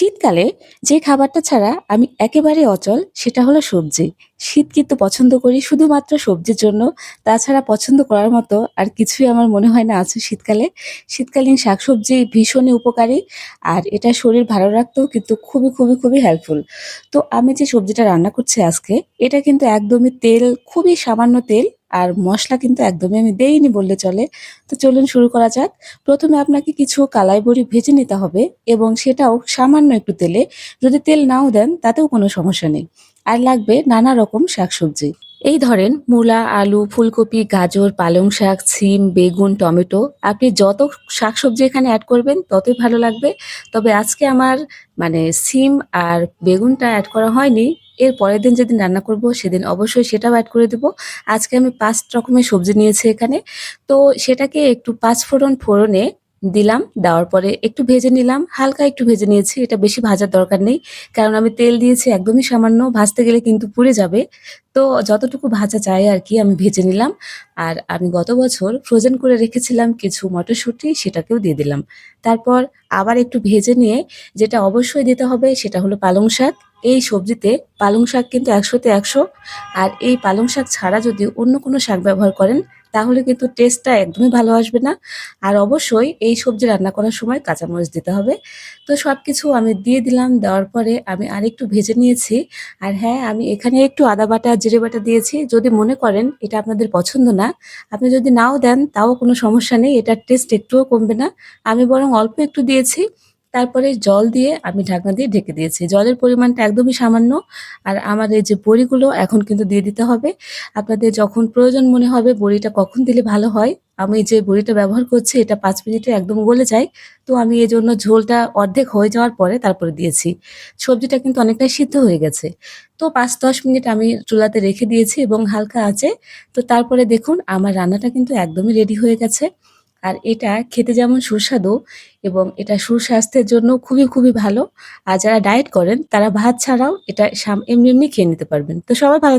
শীতকালে যে খাবারটা ছাড়া আমি একেবারে অচল সেটা হলো সবজি। শীত কিন্তু পছন্দ করি শুধুমাত্র সবজির জন্য। তাছাড়া পছন্দ করার মতো আর কিছুই আমার মনে হয় না আছে শীতকালে। শীতকালীন শাকসবজি ভীষণই উপকারী আর এটা শরীর ভালো রাখতেও কিন্তু খুবই, খুবই, খুবই হেল্পফুল। তো আমি যে সবজিটা রান্না করছি আজকে এটা কিন্তু একদমই তেল খুবই সামান্য তেল আর মশলা কিন্তু একদমই আমি দেইনি বললে চলে। তো চলুন শুরু করা যাক। প্রথমে আপনাকে কিছু কালাই বড়ি ভেজে নিতে হবে এবং সেটাও সামান্য একটু তেলে। যদি তেল নাও দেন তাতেও কোনো সমস্যা নেই। আর লাগবে নানা রকম শাকসবজি। এই ধরেন মূলা, আলু, ফুলকপি, গাজর, পালং শাক, সিম, বেগুন, টমেটো আপনি যত শাকসবজি এখানে অ্যাড করবেন ততই ভালো লাগবে। তবে আজকে আমার মানে সিম আর বেগুনটা অ্যাড করা হয়নি। এর পরের দিন যেদিন রান্না করব, সেদিন অবশ্যই সেটাও অ্যাড করে দেব। আজকে আমি পাঁচ রকমের সবজি নিয়েছি এখানে। তো সেটাকে একটু পাঁচ ফোড়ন ফোড়নে দিলাম। দেওয়ার পরে একটু ভেজে নিলাম। হালকা একটু ভেজে নিয়েছি। এটা বেশি ভাজার দরকার নেই। কারণ আমি তেল দিয়েছি, একদমই সামান্য। ভাজতে গেলে কিন্তু পুড়ে যাবে। তো যতটুকু ভাজা যায় আরকি আমি ভেজে নিলাম। আর আমি গত বছর ফ্রোজেন করে রেখেছিলাম কিছু মটরশুঁটি সেটাকেও দিয়ে দিলাম। তারপর আবার একটু ভেজে নিয়ে যেটা অবশ্যই দিতে হবে সেটা হলো পালং শাক। এই সবজিতে পালং শাক কিন্তু একশোতে একশো আর এই পালং শাক ছাড়া যদি অন্য কোনো শাক ব্যবহার করেন তাহলে কিন্তু টেস্টটা একদমই ভালো আসবে না। আর অবশ্যই এই সবজি রান্না করার সময় কাঁচামরিচ দিতে হবে। তো সব কিছু আমি দিয়ে দিলাম। দেওয়ার পরে আমি আরেকটু ভেজে নিয়েছি। আর হ্যাঁ, আমি এখানে একটু আদা বাটা, জিরে বাটা দিয়েছি। যদি মনে করেন এটা আপনাদের পছন্দ না, আপনি যদি নাও দেন তাও কোনো সমস্যা নেই। এটার টেস্ট একটুও কমবে না। আমি বরং অল্প একটু দিয়েছি। তারপরে জল দিয়ে আমি ঢাকনা দিয়ে ঢেকে দিয়েছি। জলের পরিমাণটা একদমই সামান্য। আর আমার এই যে বড়িগুলো এখন কিন্তু দিয়ে দিতে হবে। আপনাদের যখন প্রয়োজন মনে হবে বড়িটা কখন দিলে ভালো হয়, আমি যে বড়িটা ব্যবহার করছি এটা পাঁচ মিনিটে একদম গলে যায়। তো আমি এজন্য ঝোলটা অর্ধেক হয়ে যাওয়ার পরে তারপরে দিয়েছি। সবজিটা কিন্তু অনেকটাই সিদ্ধ হয়ে গেছে। তো ৫-১০ মিনিট আমি চুলাতে রেখে দিয়েছি এবং হালকা আছে তো তারপরে দেখুন আমার রান্নাটা কিন্তু একদমই রেডি হয়ে গেছে। আর এটা খেতে যেমন সুস্বাদু এবং এটা সুস্বাস্থ্যের জন্য খুবই, খুবই ভালো। আর যারা ডায়েট করেন তারা ভাত ছাড়াও এটা এমনি, এমনি খেয়ে নিতে পারবেন। তো সবাই ভালো